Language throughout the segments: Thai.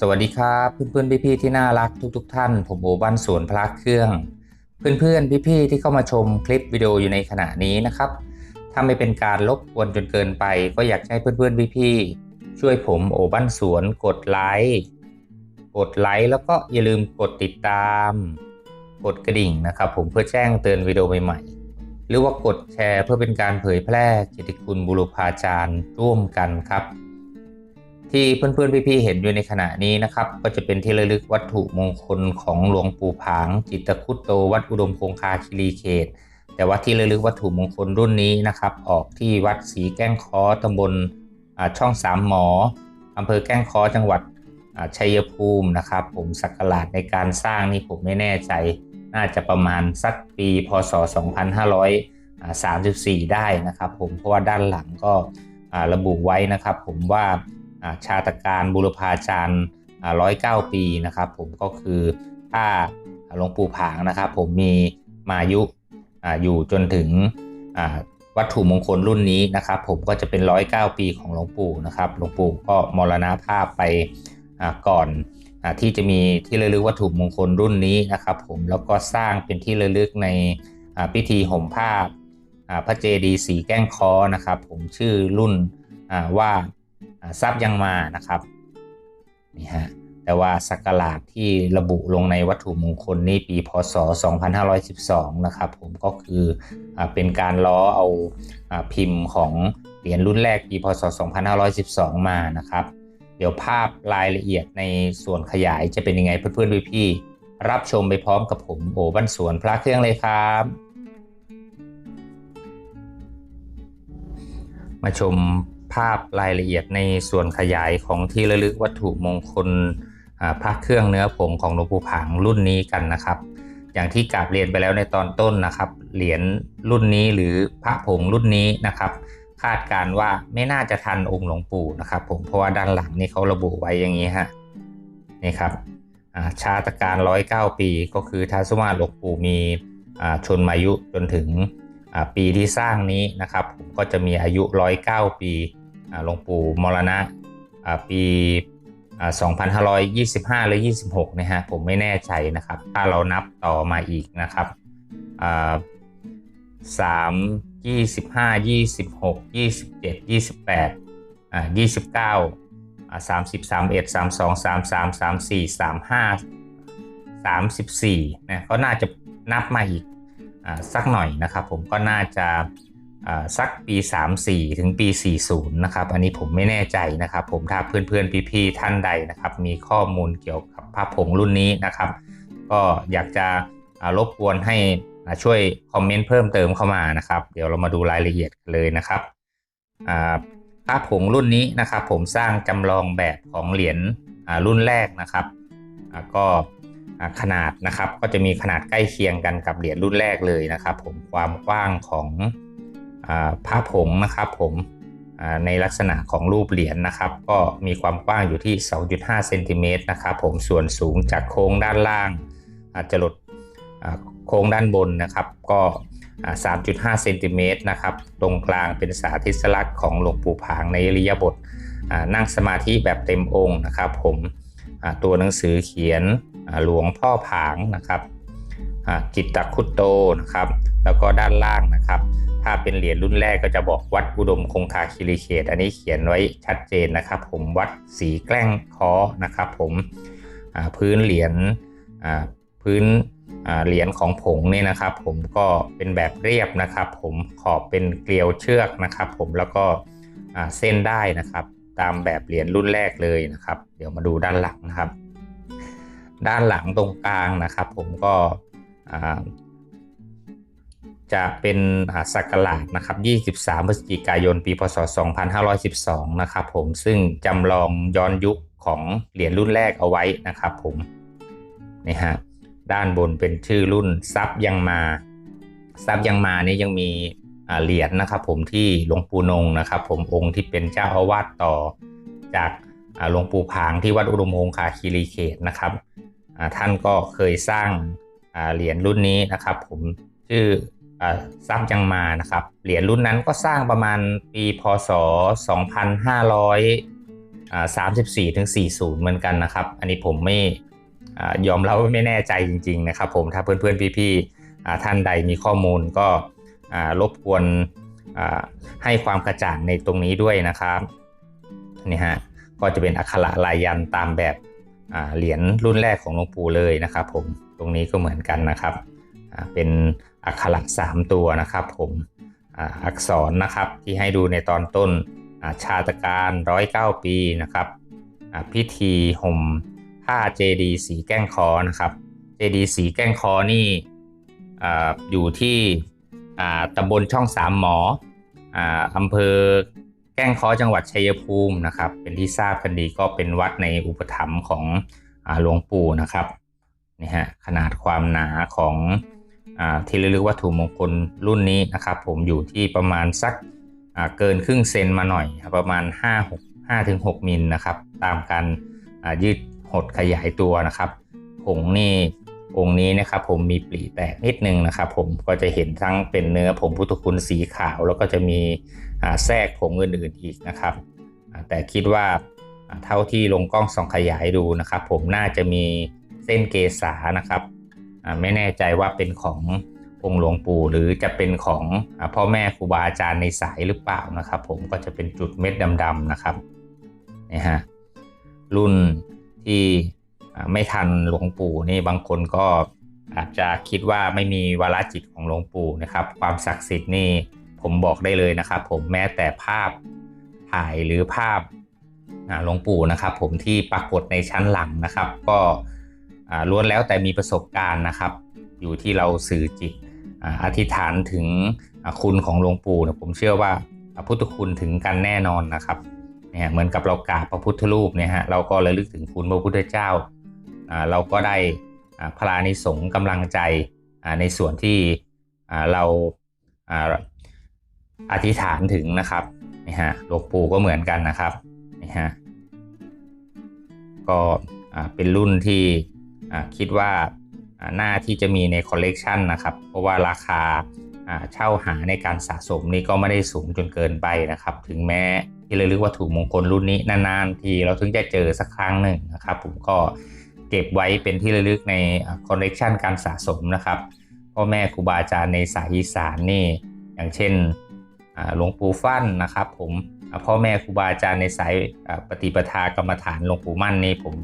สวัสดีครับเพื่อนๆพี่ๆที่น่ารักทุกๆทท่าน ผมโอบ้านสวนพระเครื่อง เพื่อนๆพี่ๆที่เข้ามาชมคลิปวิดีโออยู่ในขณะนี้นะครับถ้าไม่เป็นการลบกวนจนเกินไป ก็อยากให้เพื่อนๆพี่ๆช่วยผมโอบ้านสวนกดไลค์กดไลค์แล้วก็อย่าลืมกดติดตาม กดกระดิ่งนะครับ ผมเพื่อแจ้งเตือนวิดีโอใหม่ๆ หรือว่ากดแชร์เพื่อเป็นการเผยแพร่เกียรติคุณบุรุพาจารย์ร่วมกันครับ ที่เพื่อนๆพี่ๆเห็นอยู่ในขณะนี้นะครับ ก็จะเป็นที่ระลึกวัตถุมงคลของหลวงปู่ผาง จิตคุตโตวัดอุดมคงคาคิรีเขต แต่ว่าที่ระลึกวัตถุมงคลรุ่นนี้นะครับ ออกที่วัดศรีแก้งคอตำบลช่องสามหมออำเภอแก้งคอจังหวัดชัยภูมินะครับ ผมสักการะในการสร้างนี่ผมไม่แน่ใจ น่าจะประมาณสักปีพศ 2534 ได้นะครับผมเพราะว่าด้านหลังก็ระบุไว้นะครับผมว่าชาตการบุรพาจารย์ร้อยเก้าปีนะครับผมก็คือถ้าหลวงปู่ผางนะครับผมมีมายุอยู่จนถึงวัตถุมงคลรุ่นนี้นะครับผมก็จะเป็นร้อยเก้าปีของหลวงปู่นะครับหลวงปู่ก็มรณภาพไปก่อน ที่จะมีที่ระลึกวัตถุมงคลรุ่นนี้นะครับผมแล้วก็สร้างเป็นที่ระลึกในพิธีห่มผ้าพระเจดีย์สีแก้งคอนะครับ ผมชื่อรุ่นว่าทรัพย์ยังมานะครับนี่ฮะแต่ว่าสักการะที่ระบุลงในวัตถุมงคลนี่ปีพศ 2512 นะครับผมก็คืออเป็นการล้อเอาพิมพ์ของเหรียญรุ่นแรกปีพศ 2512 มานะครับ ดี๋ยวภาพรายละเอียดในส่วนขยายจะเป็นยังไงเพื่อนๆพี่ๆรับชมไปพร้อมกับผมโอบ้านสวนพระเครื่องเลยครับ มาชมภาพรายละเอียดในส่วนขยายของที่ระลึกวัตถุมงคลพระเครื่องเนื้อผงของหลวงปู่ผางรุ่นนี้กันนะครับ อย่างที่กราบเรียนไปแล้วในตอนต้นนะครับ เหรียญรุ่นนี้หรือพระผงรุ่นนี้นะครับ คาดการว่าไม่น่าจะทันองค์หลวงปู่นะครับผมเพราะว่าด้านหลังนี่เขาระบุไว้อย่างนี้ฮะนี่ครับชาตการร้อยเก้าปีก็คือถ้าสมมติหลวงปู่มีชนมายุจนถึงปีที่สร้างนี้นะครับผมก็จะมีอายุร้อยเก้าปีหลวงปู่มรณะปี2525 หรือ 26นะฮะผมไม่แน่ใจนะครับ ถ้าเรานับต่อมาอีกนะครับสามยี่สิบห้ายี่สิบหกยี่สิบเจ็ดยี่สิบแปดอ่ายี่สิบเก้าอ่าสามสิบสามเอ็ดสามสองสามสามสามสี่สามห้าสามสิบสี่นะก็น่าจะนับมาอีกอ่าสักหน่อยนะครับผมก็น่าจะสักปี 34 ถึงปี 40 นะครับ อันนี้ผมไม่แน่ใจนะครับผมถ้าเพื่อนๆ พี่ๆ ท่านใดนะครับ มีข้อมูลเกี่ยวกับภาพผงรุ่นนี้นะครับ ก็อยากจะรบกวนให้ ช่วยคอมเมนต์เพิ่มเติมเข้ามานะครับ เดี๋ยวเรามาดูรายละเอียดเลยนะครับภาพผงรุ่นนี้นะครับ ผมสร้างจำลองแบบของเหรียญรุ่นแรกนะครับก็ขนาดนะครับก็จะมีขนาดใกล้เคียงกันกับเหรียญรุ่นแรกเลยนะครับ ผมความกว้างของพระผงนะครับ ผมในลักษณะของรูปเหรียญนนะครับ ก็มีความกว้างอยู่ที่ 2.5เซนติเมตรนะครับ ผมส่วนสูงจากโค้งด้านล่างอาจจะลด โค้งด้านบนนะครับ ก็ 3.5 เซนติเมตรนะครับ ตรงกลางเป็นสาธิสลักษณ์ของหลวงปู่ผางในริยบทนั่งสมาธิแบบเต็มองค์นะครับ ผมตัวหนังสือเขียนหลวงพ่อผางนะครับจิตตคุตโตนะครับ แล้วก็ด้านล่างนะครับ ถ้าเป็นเหรียญรุ่นแรกก็จะบอกวัดอุดมคงคาคิริเขต อันนี้เขียนไว้ชัดเจนนะครับ ผมวัดสีแกล้งคอนะครับ ผมพื้นเหรียญพื้น เหรียญของผงเนี่ยนะครับ ผมก็เป็นแบบเรียบนะครับ ผมขอบเป็นเกลียวเชือกนะครับ ผมแล้วก็เส้นได้นะครับ ตามแบบเหรียญรุ่นแรกเลยนะครับ เดี๋ยวมาดูด้านหลังนะครับ ด้านหลังตรงกลางนะครับ ผมก็จะเป็นสักราชนะครับ 23 พฤศจิกายน ปีพศ 2512 นะครับผม ซึ่งจำลองย้อนยุคของเหรียญรุ่นแรกเอาไว้นะครับผม นี่ฮะ ด้านบนเป็นชื่อรุ่นซับยังมาซับยังมานี่ยังมีเหรียญนะครับ ผมที่หลวงปู่นงนะครับ ผมองค์ที่เป็นเจ้าอาวาสต่อจากหลวงปู่พางที่วัดอุดมองคาคีรีเขตนะครับท่านก็เคยสร้างเหรียญรุ่นนี้นะครับ ผมชื่ออ่าทรัพย์ยังมานะครับเหรียญรุ่นนั้นก็สร้างประมาณปีพศ 2534ถึง40 เหมือนกันนะครับ อันนี้ผมไม่ ยอมรับว่าไม่แน่ใจจริง ๆ นะครับ ผมถ้าเพื่อนๆพี่ๆท่านใดมีข้อมูลก็รบกวนให้ความกระจ่างในตรงนี้ด้วยนะครับนี่ฮะก็จะเป็นอักขระลายยันตามแบบเหรียญรุ่นแรกของหลวงปู่เลยนะครับ ผมตรงนี้ก็เหมือนกันนะครับเป็นอักขระสามตัวนะครับ ผมอักษรนะครับที่ให้ดูในตอนต้นชาตการร้อยเก้าปีนะครับพิธีห่มาเจดีสีแก้งคอนะครับเจดีสีแก้งคอนี่ออยู่ที่ตำบลช่องสามหมออ่าอำเภอแก้งคอจังหวัดชัยภูมินะครับ เป็นที่ทราบกันดีก็เป็นวัดในอุปถัมภ์ของหลวงปู่นะครับนี่ฮะขนาดความหนาของอที่ระลึกวัตถุมงคลรุ่นนี้นะครับ ผมอยู่ที่ประมาณสักเกินครึ่งเซนมาหน่อยครับประมาณ 5 6 5ถึง6มิลนะครับ ตามการยืด หดขยายตัวนะครับผงนี่องค์นี้นะครับผมมีปลีแตกนิดนึงนะครับผมก็จะเห็นทั้งเป็นเนื้อผงพุทธคุณสีขาว แล้วก็จะมีแทรกผงอื่นๆอีกนะครับ แต่คิดว่าเท่าที่ลงกล้องส่องขยายดูนะครับ ผมน่าจะมีเส้นเกษานะครับไม่แน่ใจว่าเป็นขององค์หลวงปู่หรือจะเป็นของพ่อแม่ครูบาอาจารย์ในสายหรือเปล่านะครับ ผมก็จะเป็นจุดเม็ดดำๆนะครับนี่ฮะรุ่น ที่ไม่ทันหลวงปู่นี่บางคนก็อาจจะคิดว่าไม่มีวาระจิตของหลวงปู่นะครับ ความศักดิ์สิทธิ์นี่ผมบอกได้เลยนะครับ ผมแม้แต่ภาพถ่ายหรือภาพหลวงปู่นะครับ ผมที่ปรากฏในชั้นหลังนะครับ ก็ล้วนแล้วแต่มีประสบการณ์นะครับ อยู่ที่เราสื่อจิตอธิษฐานถึงคุณของหลวงปู่ผมเชื่อว่าพุทธคุณถึงกันแน่นอนนะครับ เนี่ยเหมือนกับเรากราบพระพุทธรูปเนี่ยฮะเราก็ระลึกถึงคุณพระพุทธเจ้าเราก็ได้พลานิสงส์กำลังใจในส่วนที่เราอธิษฐานถึงนะครับนี่ฮะหลวงปู่ก็เหมือนกันนะครับนี่ฮะก็เป็นรุ่นที่คิดว่าหน้าที่จะมีในคอลเลกชันนะครับ เพราะว่าราคา เช่าหาในการสะสมนี่ก็ไม่ได้สูงจนเกินไปนะครับ ถึงแม้ที่ระลึกวัตถุมงคลรุ่นนี้นานๆ ทีเราถึงจะเจอสักครั้งหนึ่งนะครับ ผมก็เก็บไว้เป็นที่ระลึกในคอลเลกชันการสะสมนะครับพ่อแม่ครูบาอาจารย์ในสายอีสานนี่อย่างเช่นหลวงปู่ฟั่นนะครับ ผมพ่อแม่ครูบาอาจารย์ในสายปฏิปทากรรมฐานหลวงปู่มั่นนี่ผม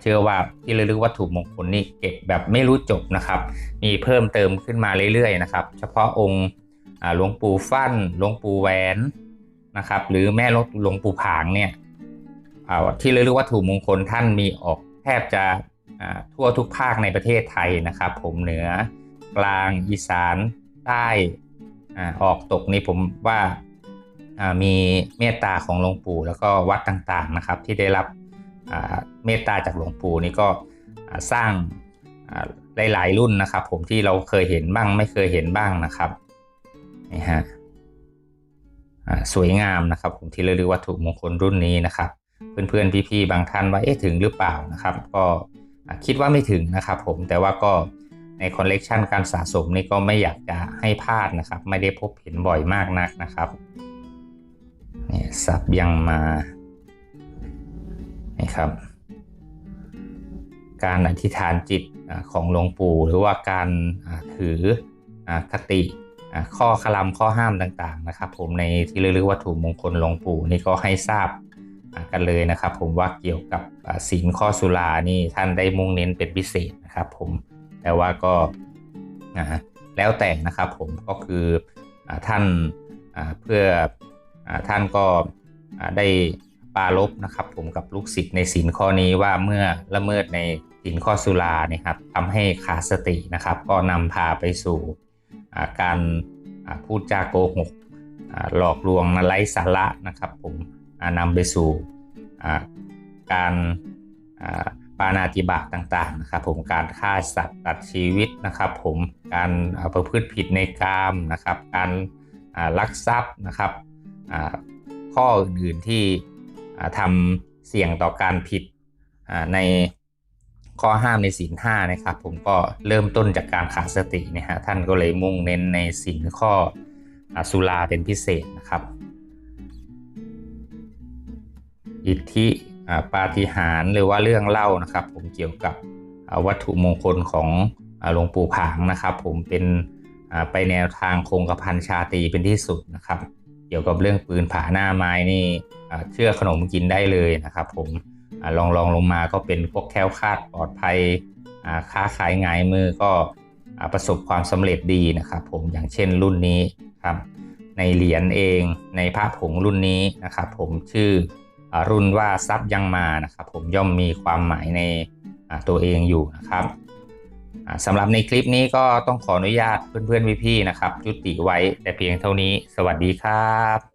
เชื่อว่าที่ระลึกวัตถุมงคลนี่เก็บแบบไม่รู้จบนะครับ มีเพิ่มเติมขึ้นมาเรื่อยๆนะครับ เฉพาะองค์หลวงปู่ฟั่นหลวงปู่แหวนนะครับ หรือแม่รถหลวงปู่ผางเนี่ยที่ระลึกวัตถุมงคลท่านมีออกแทบจะทั่วทุกภาคในประเทศไทยนะครับ ผมเหนือกลางอีสานใต้อออกตกนี่ผมว่ามีเมตตาของหลวงปู่แล้วก็วัดต่างๆนะครับ ที่ได้รับ เมตตาจากหลวงปู่นี่ก็สร้างหลาย ๆ รุ่นนะครับ ผมที่เราเคยเห็นบ้างไม่เคยเห็นบ้างนะครับนี่ฮะสวยงามนะครับ ผมที่เระลึกวัตถุมงคลรุ่นนี้นะครับ เพื่อนๆพี่ๆบางท่านว่าเอ๊ะถึงหรือเปล่านะครับ ก็คิดว่าไม่ถึงนะครับ ผมแต่ว่าก็ในคอลเลกชันการสะสมนี่ก็ไม่อยากจะให้พลาดนะครับ ไม่ได้พบเห็นบ่อยมากนักนะครับนี่สับยังมา นะครับ การอธิษฐานจิตของหลวงปู่หรือว่าการถือคติข้อคลำข้อห้ามต่างๆนะครับ ผมในที่เระลึกวัตถุมงคลหลวงปู่นี่ก็ให้ทราบกันเลยนะครับ ผมว่าเกี่ยวกับศีลข้อสุรานี่ท่านได้มุ่งเน้นเป็นพิเศษนะครับ ผมแต่ว่าก็แล้วแต่นะครับผมก็คือท่านเพื่อท่านก็ได้ ปารบนะครับ ผมกับลูกศิษย์ในสินข้อนี้ว่าเมื่อละเมิดในสินข้อสุราเนี่ยครับทำให้ขาดสตินะครับ ก็นำพาไปสู่การพูดจาโกหกหลอกลวงไร้สาระนะครับ ผมอ่านำไปสู่การปานาติบาตต่างๆนะครับ ผมการฆ่าสัตว์ตัดชีวิตนะครับ ผมการประพฤติผิดในกามนะครับ การลักทรัพย์นะครับข้ออื่นๆที่ ทำเสี่ยงต่อการผิดอ่าในข้อห้ามในศีลห้านะครับ ผมก็เริ่มต้นจากการขาดสติเนะฮะท่านก็เลยมุ่งเน้นในศีลข้ออาสุราเป็นพิเศษนะครับ อิทธิอ่าปาฏิหาริย์หรือว่าเรื่องเล่านะครับ ผมเกี่ยวกับอ่าวัตถุมงคลของอ่าหลวงปู่ผางนะครับ ผมเป็นอ่าไปแนวทางคงกระพันชาตรีเป็นที่สุดนะครับ เกี่ยวกับเรื่องปืนผาหน้าไม้นี่เชื่อขนมกินได้เลยนะครับ ผมอลองลองลงมาก็เป็นพวกแคล้วคาดปลอดภัยค้าขายง่ายมือก็ประสบความสำเร็จดีนะครับผมอย่างเช่นรุ่นนี้ครับในเหรียญเองในพระผงรุ่นนี้นะครับผมชื่ออรุ่นว่าทรัพย์ยังมานะครับผมย่อมมีความหมายในตัวเองอยู่นะครับ สำหรับในคลิปนี้ก็ต้องขออนุญาตเพื่อนๆพี่ๆนะครับยุติไว้แต่เพียงเท่านี้ สวัสดีครับ